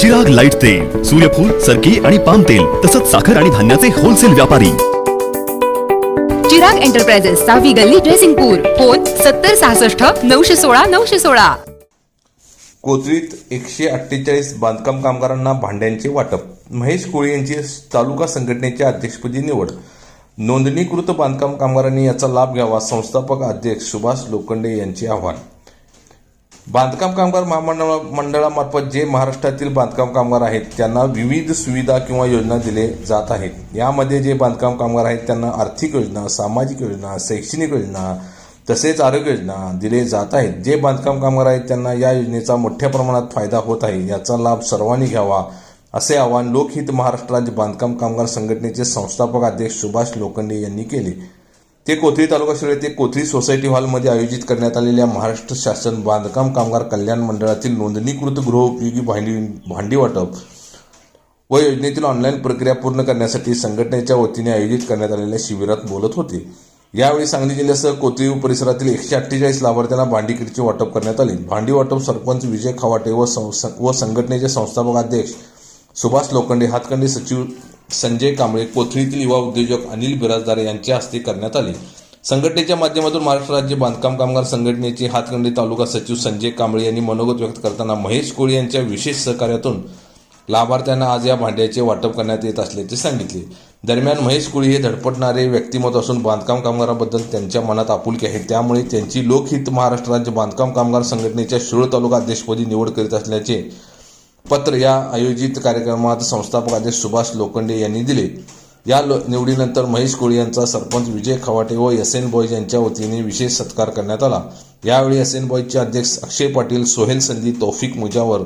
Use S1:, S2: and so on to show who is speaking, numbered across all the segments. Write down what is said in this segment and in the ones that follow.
S1: जग लाइट तेल सूर्यफूल सरकी आणि पाम तेल तसंच साखर आणि धान्याचे होलसेल व्यापारी.
S2: चिराग एंटरप्राइजेस सहावी गल्ली ड्रेसिंगपूर फोन सत्तर सहासष्ट नऊशे सोळा नऊशे सोळा.
S3: कोथळीत एकशे अठ्ठेचाळीस बांधकाम कामगारांना भांड्यांचे वाटप. महेश कोळी यांची तालुका संघटनेच्या अध्यक्षपदी निवड. नोंदणीकृत बांधकाम कामगारांनी याचा लाभ घ्यावा संस्थापक अध्यक्ष सुभाष लोखंडे यांचे आव्हान. बांधकाम कामगार महामंडळ मंडळामार्फत जे महाराष्ट्रातील बांधकाम कामगार आहेत त्यांना विविध सुविधा किंवा योजना दिले जात आहेत. यामध्ये जे बांधकाम कामगार आहेत त्यांना आर्थिक योजना सामाजिक योजना शैक्षणिक योजना तसेच आरोग्य योजना दिले जात आहेत. जे बांधकाम कामगार आहेत त्यांना या योजनेचा मोठ्या प्रमाणात फायदा होत आहे. याचा लाभ सर्वांनी घ्यावा असे आवाहन लोकहित महाराष्ट्र राज्य बांधकाम कामगार संघटनेचे संस्थापक अध्यक्ष सुभाष लोखंडे यांनी केले. ते कोथळी तालुका शिळे ते कोथळी सोसायटी हॉलमध्ये आयोजित करण्यात आलेल्या महाराष्ट्र शासन बांधकाम कामगार कल्याण मंडळातील नोंदणीकृत गृहोपयोगी भांडी भांडी वाटप व योजनेतील ऑनलाईन प्रक्रिया पूर्ण करण्यासाठी संघटनेच्या वतीने आयोजित करण्यात आलेल्या शिबिरात बोलत होते. यावेळी सांगली जिल्ह्यासह कोथळी परिसरातील एकशे अठ्ठेचाळीस लाभार्थ्यांना भांडीकिटचे वाटप करण्यात आले. भांडी वाटप सरपंच विजय खवाटे व सं- व संघटनेचे संस्थापक अध्यक्ष सुभाष लोखंडे हातखंडे सचिव संजय कांबळे कोथळीतील युवा उद्योजक अनिल बिराजदार यांच्या हस्ते करण्यात आले. संघटनेच्या माध्यमातून महाराष्ट्र राज्य बांधकाम कामगार संघटनेचे हातकंडी तालुका सचिव संजय कांबळे यांनी मनोगत व्यक्त करताना महेश कोळी यांच्या विशेष सहकार्यातून लाभार्थ्यांना आज या भांड्याचे वाटप करण्यात येत असल्याचे सांगितले. दरम्यान महेश कोळी हे धडपटणारे व्यक्तिमत्व असून बांधकाम कामगारांबद्दल त्यांच्या मनात आपुलकी आहे. त्यामुळे त्यांची लोकहित महाराष्ट्र राज्य बांधकाम कामगार संघटनेच्या शिरोळ तालुका अध्यक्षपदी निवड करीत असल्याचे पत्र या आयोजित कार्यक्रमात संस्थापक अध्यक्ष सुभाष लोखंडे यांनी दिले. या लो- निवडीनंतर महेश कोळी यांचा सरपंच विजय खवाटे व एस एन बॉयज यांच्या वतीने विशेष सत्कार करण्यात आला. यावेळी एस एन बॉयजचे अध्यक्ष अक्षय पाटील सोहेल संधी तौफिक मुजावर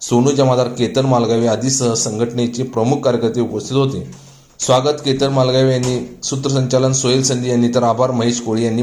S3: सोनू जमादार केतन मालगावे आदीसह संघटनेचे प्रमुख कार्यकर्ते उपस्थित होते. स्वागत केतन मालगावे यांनी सूत्रसंचालन सोहेल संधी यांनी तर आभार महेश कोळी यांनी